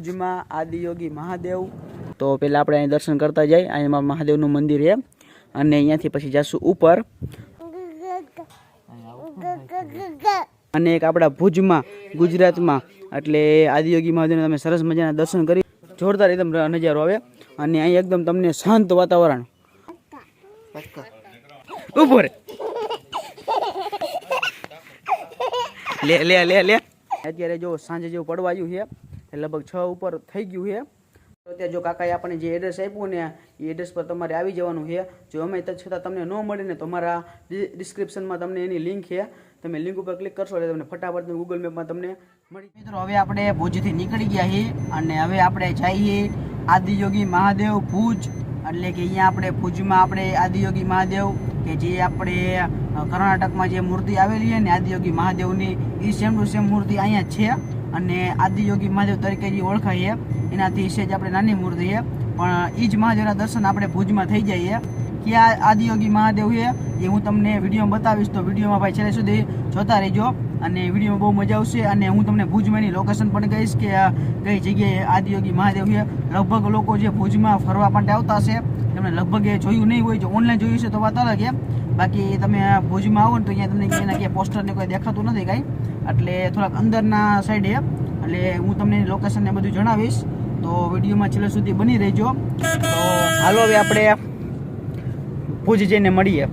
ભુજમાં આદિયોગી મહાદેવ. તો પહેલાં આપણે અહીં દર્શન કરતા જઈએ. અહીંમાં મહાદેવનું મંદિર છે. અને અહીંયાથી પછી જઈશું ઉપર. અને એક આપણા ભુજમાં, ગુજરાતમાં, એટલે આદિયોગી મહાદેવને તમે સરસ મજાના દર્શન કરી. જોરદાર એકદમ નજારો આવે. અને અહીં એકદમ તમને શાંત વાતાવરણ. ઉપર. લે લે લે લે. અત્યારે જો સાંજે જેવું પડવા આવ્યું છે. લગભગ છ ઉપર થઈ ગયું છે. તો ત્યાં જો કાકાએ આપણને જે એડ્રેસ આપ્યું ને, એ એડ્રેસ પર તમારે આવી જવાનું છે. જો અમે છતાં તમને ન મળે ને, તો મારા ડિસ્ક્રિપ્શનમાં તમને એની લિંક છે. તમે લિંક ઉપર ક્લિક કરશો એટલે તમને ફટાફટ ગૂગલ મેપમાં તમને મળી મિત્રો, હવે આપણે ભુજથી નીકળી ગયા છીએ અને હવે આપણે જઈએ આદિયોગી મહાદેવ ભુજ એટલે કે અહીંયા આપણે ભુજમાં આપણે આદિયોગી મહાદેવ કે જે આપણે કર્ણાટકમાં જે મૂર્તિ આવેલી છે ને આદિયોગી મહાદેવની એ સેમ ટુ સેમ મૂર્તિ અહીંયા જ છે અને આદિયોગી મહાદેવ તરીકે જે ઓળખાય છે. એનાથી સહેજ આપણે નાની મૂર્તિ છે. પણ એ જ મહાદેવના દર્શન આપણે ભુજમાં થઈ જાય કે આ આદિયોગી મહાદેવ છે એ હું તમને વિડીયોમાં બતાવીશ. તો વિડીયોમાં ભાઈ છેલ્લે સુધી જોતા રહેજો. અને વિડીયોમાં બહુ મજા આવશે અને હું તમને ભુજમાં એની લોકેશન પણ કહીશ કે કઈ જગ્યાએ આદિયોગી મહાદેવ છે. લગભગ લોકો જે ભુજમાં ફરવા માટે આવતા હશે તમને લગભગ એ જોયું નહીં હોય, જો ઓનલાઈન જોયું છે તો વાત અલગ છે. બાકી તમે ભુજમાં આવો ને તો અહીંયા તમને એના ક્યાંય પોસ્ટર ને કોઈ દેખાતું નથી કાંઈ. એટલે થોડાક અંદરના સાઈડે એટલે હું તમને લોકેશન ને બધું જણાવીશ. તો વિડીયોમાં છેલ્લે સુધી બની રહેજો. તો હાલો હવે આપણે ભુજ જઈને મળીએ.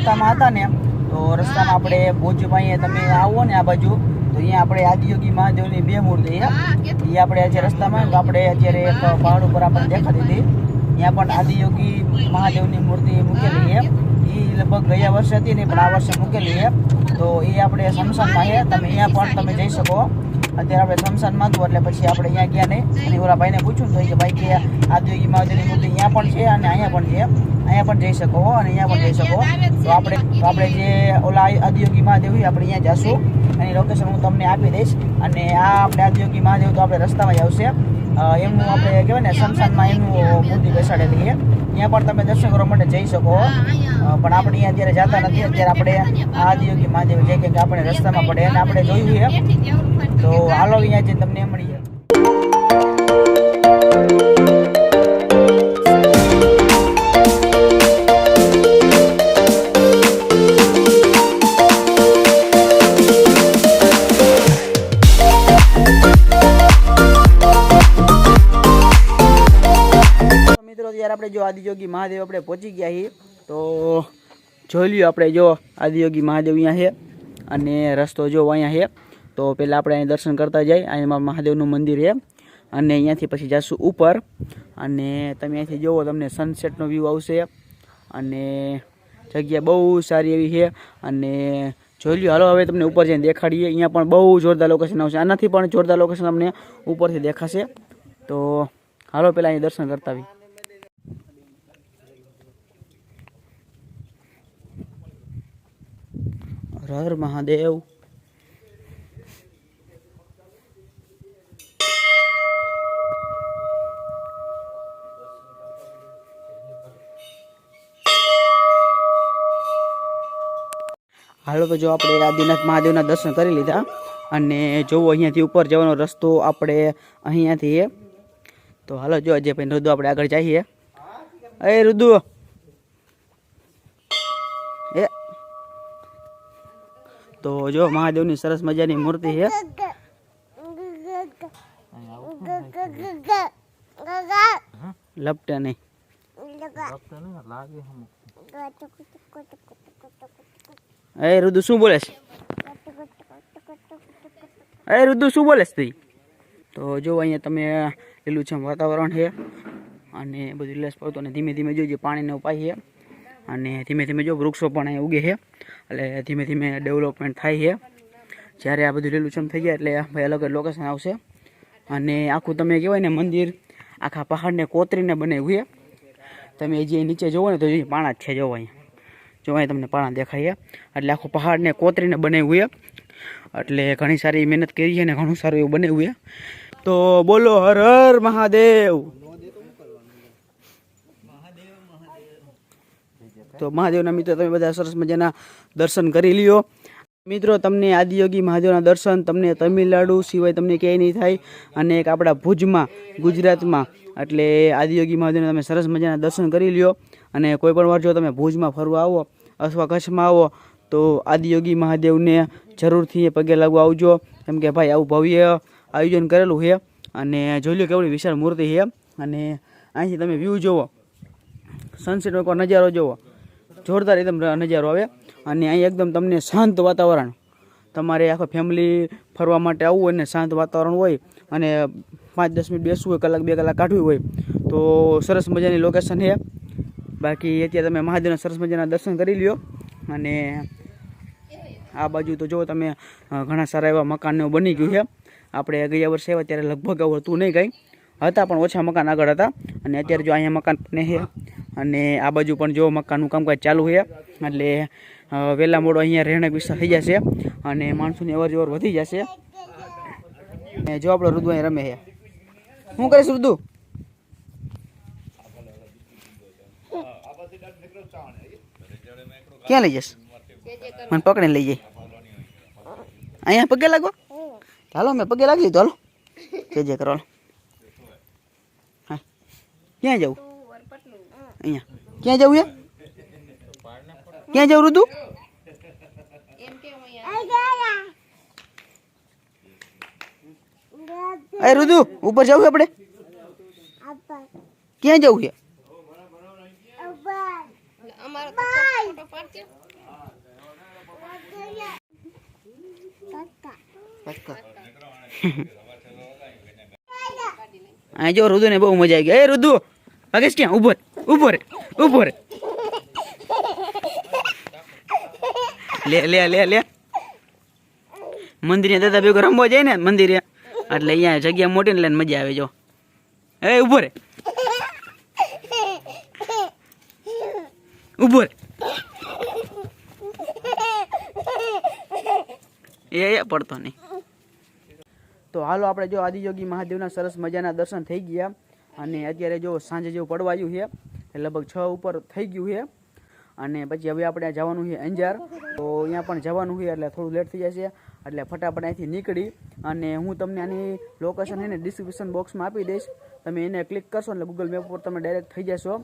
રસ્તામાં હતા ને તો રસ્તામાં આપણે ભુજ પાસે તમે આવો ને આ બાજુ તો અહીંયા આપણે આદિયોગી મહાદેવની બે મૂર્તિ છે. એ આપણે આજે રસ્તામાં આપણે અત્યારે એક પહાડ ઉપર આપણે દેખાતી હતી ત્યાં પણ આદિયોગી મહાદેવની મૂર્તિ મૂકેલી છે. એ લગભગ ગયા વર્ષે હતી ને પણ આ વર્ષે મૂકેલી છે. તો એ આપણે શમશાનમાં છે. તમે અહીંયા પણ તમે જઈ શકો. અત્યારે આપણે શમશાનમાં હતું એટલે પછી આપણે અહીંયા ગયા નહીં. અને ઓલા ભાઈને પૂછ્યું તો કે ભાઈ કે આદિયોગી મહાદેવની મૂર્તિ અહીંયા પણ છે અને અહીંયા પણ છે. અહીંયા પણ જઈ શકો અને અહીંયા પણ જઈ શકો તો આપણે તો આપણે જે ઓલા આદિયોગી મહાદેવ આપણે અહીંયા જશું. એની લોકેશન હું તમને આપી દઈશ. અને આ આપણે આદિયોગી મહાદેવ તો આપણે રસ્તામાં જ આવશે. એમનું આપણે કહેવાય ને શમશાનમાં એમનું મૂર્તિ બેસાડેલી છે. ત્યાં પણ તમે દર્શન કરવા માટે જઈ શકો. પણ આપણે અહીંયા અત્યારે જતા નથી. અત્યારે આપણે આ આદિયોગી મહાદેવ જે કે આપણે રસ્તામાં પડે અને આપણે જોયું છે તો હાલો અહીંયા જઈને તમને મળીએ. અત્યારે આપણે જો આદિયોગી મહાદેવ આપણે પહોંચી ગયા છીએ, તો જોઈ લ્યો આપણે જો આદિયોગી મહાદેવ અહીંયા છે અને રસ્તો જો અહીંયા છે. તો પહેલાં આપણે અહીં દર્શન કરતા જાય અહીંયા મહાદેવનું મંદિર છે. અને અહીંયાથી પછી જઈશું ઉપર. અને તમે અહીંથી જુઓ તમને સનસેટનો વ્યૂ આવશે. અને જગ્યા બહુ સારી એવી છે. અને જોઈ લ્યો, હાલો, હવે તમને ઉપર જઈને દેખાડીએ. અહીંયા પણ બહુ જોરદાર લોકેશન આવશે. આનાથી પણ જોરદાર લોકેશન તમને ઉપરથી દેખાશે. તો હાલો, પહેલાં અહીં દર્શન કરતા આવી હર મહાદેવ. હાલો, તો જો આપણે આદિનાથ મહાદેવના દર્શન કરી લીધા. અને જોવો અહીંયાથી ઉપર જવાનો રસ્તો આપણે અહીંયાથી તો હાલો, જો અજય ભાઈ રુદુ આપણે આગળ જઈએ. એ રુદુ! તો જો મહાદેવની સરસ મજાની મૂર્તિ છે. લપટે નહીં એ રુદુ શું બોલે એ રુદુ શું બોલે છે તું જો અહીંયા તમે લીલુંછમ વાતાવરણ છે અને બધું લેસ પડતો અને ધીમે ધીમે જો જે પાણીનો ઉપાય છે. અને ધીમે ધીમે જો વૃક્ષો પણ અહીં ઉગે છે, એટલે ધીમે ધીમે ડેવલપમેન્ટ થાય છે. જ્યારે આ બધું લીલુંછમ થઈ જાય એટલે ભાઈ અલગ જ લોકેશન આવશે. અને આખું તમે કહેવાય ને મંદિર, આખા પહાડને કોતરીને બનાવ્યું છે. તમે જે નીચે જોવો ને તો એ પાણા જ છે જોવો અહીંયા જો અહીં તમને પાણા દેખાય. એટલે આખું પહાડને કોતરીને બનાવ્યું છે. એટલે ઘણી સારી મહેનત કરી છે અને ઘણું સારું એવું બનાવ્યું છે. તો બોલો હર હર મહાદેવ. તો મહાદેવના મિત્રો, તમે બધા સરસ મજાના દર્શન કરી લ્યો. મિત્રો, તમને આદિયોગી મહાદેવના દર્શન, તમને તમિલનાડુ સિવાય તમને ક્યાંય નહીં થાય. અને એક આપણા ભુજમાં, ગુજરાતમાં, એટલે આદિયોગી મહાદેવના તમે સરસ મજાના દર્શન કરી લ્યો. અને કોઈ પણ વાર જો તમે ભુજમાં ફરવા આવો અથવા કચ્છમાં આવો, તો આદિયોગી મહાદેવને જરૂરથી પગે લાગવા આવજો. કેમ કે ભાઈ, આવું ભવ્ય આયોજન કરેલું છે. અને જોઈ લો કેવડી વિશાળ મૂર્તિ છે. અને અહીંથી તમે વ્યૂ જુઓ સનસેટનો નજારો જોવો. જોરદાર એકદમ નજારો આવે. અને અહીં એકદમ તમને શાંત વાતાવરણ. તમારે આખો ફેમિલી ફરવા માટે આવવું હોય ને શાંત વાતાવરણ હોય અને પાંચ દસ મિનિટ બેસવું હોય, કલાક બે કલાક કાઢવી હોય, તો સરસ મજાની લોકેશન છે. બાકી અત્યારે તમે મહાદેવના સરસ મજાના દર્શન કરી લ્યો. અને આ બાજુ તો જો તમે ઘણા સારા એવા મકાનને બની ગયું છે. આપણે ગયા વર્ષે આવ્યા ત્યારે લગભગ આવું હતું નહીં કંઈ. હતા પણ ઓછા મકાન આગળ હતા. અને અત્યારે જો અહીંયા મકાન ને છે. અને આ બાજુ પણ જો મકાનનું કામકાજ ચાલુ છે, એટલે વહેલા મોડો અહીંયા રહેણાંક વિસ્તાર થઈ જશે અને માણસોની અવર જવર વધી જશે. જો આપણો રુદુ અહીં રમે છે. શું કરીશ રુદુ ક્યાં લઈ જશ મને પકડીને લઈ જાય. અહીંયા પગે લાગો? ચાલો મેં પગે લાગી લીધો, હાલો. જે જે કરો ક્યાં જવું અહીંયા. ક્યાં જવું છે? ક્યાં જવું તું અરે રુદુ ઉપર જવું આપણે? ક્યાં જવું છે? આ જો રુદુ ને બહુ મજા આવી ગઈ. એ રુદુ ભાગેશ ક્યાં? ઊભો ઊભો રે ઊભો રે. લે લે લે લે. મંદિરે દાદા ભેગો રમવા જાય ને મંદિરે, એટલે અહીંયા જગ્યા મોટી ને લઈને મજા આવે જો. એ, ઊભો રે. ઊભો રે. એ એ પડતો નહીં. તો હાલો આપણે જો આદિયોગી મહાદેવના સરસ મજાના દર્શન થઈ ગયા. અને અત્યારે જો સાંજે જેવું પડવા આવ્યું છે લગભગ છ ઉપર થઈ ગયું છે. અને પછી હવે આપણે જવાનું છે અંજાર. તો અહીંયા પણ જવાનું છે, એટલે થોડું લેટ થઈ જશે. એટલે ફટાફટ અહીંથી નીકળી અને હું તમને આની લોકેશન એને ડિસ્ક્રિપ્શન બોક્સમાં આપી દઈશ. તમે એને ક્લિક કરશો એટલે ગૂગલ મેપ પર તમે ડાયરેક્ટ થઈ જશો.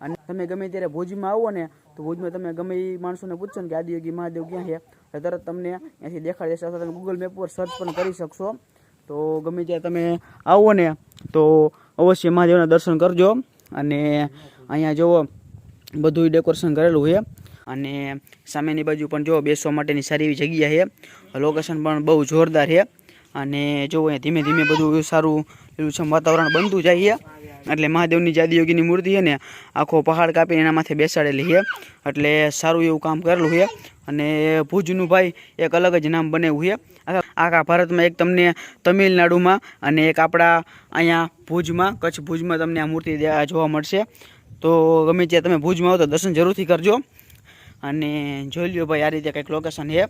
અને તમે ગમે ત્યારે ભુજમાં આવો ને, તો ભુજમાં તમે ગમે એ માણસોને પૂછશો ને કે આદિયોગી, મહાદેવ ક્યાં છે, તો તરત તમને અહીંથી દેખાડી દેશે. અથવા તમે ગૂગલ મેપ પર સર્ચ પણ કરી શકશો. તો ગમે ત્યારે તમે આવો ને, તો અવશ્ય મહાદેવના દર્શન કરજો. અને અહીંયા જુઓ બધું ડેકોરેશન કરેલું છે. અને સામેની બાજુ પણ જો બેસવા માટેની સારી એવી જગ્યા છે. લોકેશન પણ બહુ જોરદાર છે. અને જો અહીંયા ધીમે ધીમે બધું સારું લીલુંછમ વાતાવરણ બનતું જાય છે. એટલે મહાદેવની જાદીયોગીની મૂર્તિ છે ને, આખો પહાડ કાપીને એના માથે બેસાડેલી છે. એટલે સારું એવું કામ કરેલું છે. અને ભુજનું ભાઈ એક અલગ જ નામ બનાવ્યું છે. આખા ભારતમાં એક તમને તમિલનાડુમાં અને એક આપણા અહીંયા ભુજમાં, કચ્છ ભુજમાં તમને આ મૂર્તિ જોવા મળશે. તો ગમે ત્યાં તમે ભુજમાં આવો તો દર્શન જરૂરથી કરજો. અને જોઈ લ્યો ભાઈ, આ રીતે કંઈક લોકેશન છે.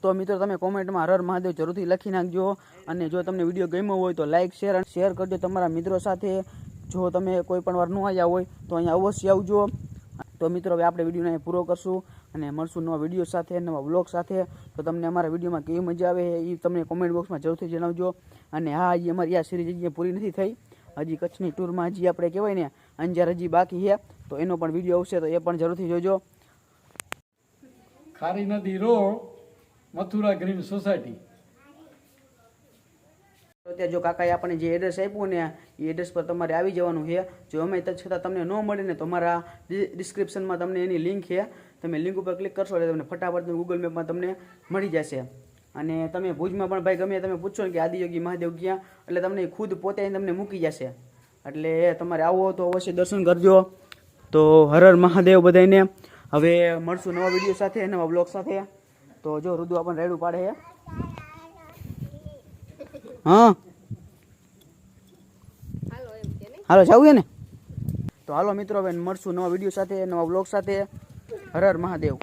તો મિત્રો, તમે કોમેન્ટમાં હર મહાદેવ જરૂરથી લખી નાખજો. અને જો તમને વીડિયો ગમ્યો હોય તો લાઇક શેર અને શેર કરજો તમારા મિત્રો સાથે. જો તમે કોઈ પણ વાર ન આવ્યા હોય તો અહીંયા અવશ્ય આવજો. તો મિત્રો, હવે આપણે વિડીયોને પૂરો કરશું અને મળશું નવા વીડિયો સાથે, નવા બ્લોગ સાથે. તો તમને અમારા વિડીયોમાં કેવી મજા આવે એ તમને કોમેન્ટ બોક્સમાં જરૂરથી જણાવજો. અને હા એ અમારી આ સિરીઝ પૂરી નથી થઈ. હજી કચ્છની ટૂરમાં હજી આપણે કહેવાય ને અંજાર હજી બાકી છે તો એનો પણ વીડિયો આવશે તો એ પણ જરૂરથી જોજો. ખારી નદી રોડ મથુરા ગ્રીન સોસાયટી. અત્યારે જો કાકાએ આપણને જે એડ્રેસ આપ્યું ને એ એડ્રેસ પર તમારે આવી જવાનું છે. જો અમે છતાં તમને ન મળે ને તો મારા ડિસ્ક્રિપ્શનમાં તમને એની લિંક છે. તમે લિંક ઉપર ક્લિક કરશો એટલે તમને ફટાફટ ગૂગલ મેપમાં તમને મળી જશે. અને તમે ભુજમાં પણ ભાઈ ગમે તમે પૂછો ને કે આદિયોગી મહાદેવ ક્યાં એટલે તમને ખુદ પોતે તમને મૂકી જશે. એટલે તમારે આવો તો અવશ્ય દર્શન કરજો. તો હર હર મહાદેવ બધાને હવે મળશું નવા વીડિયો સાથે નવા બ્લોગ સાથે. તો જો રુદુ આપણને રેડું પાડે છે હા. હાલો જવું છે ને? તો હાલો મિત્રો હવે મળશું નવા વીડિયો સાથે નવા બ્લોગ સાથે. હર હર મહાદેવ.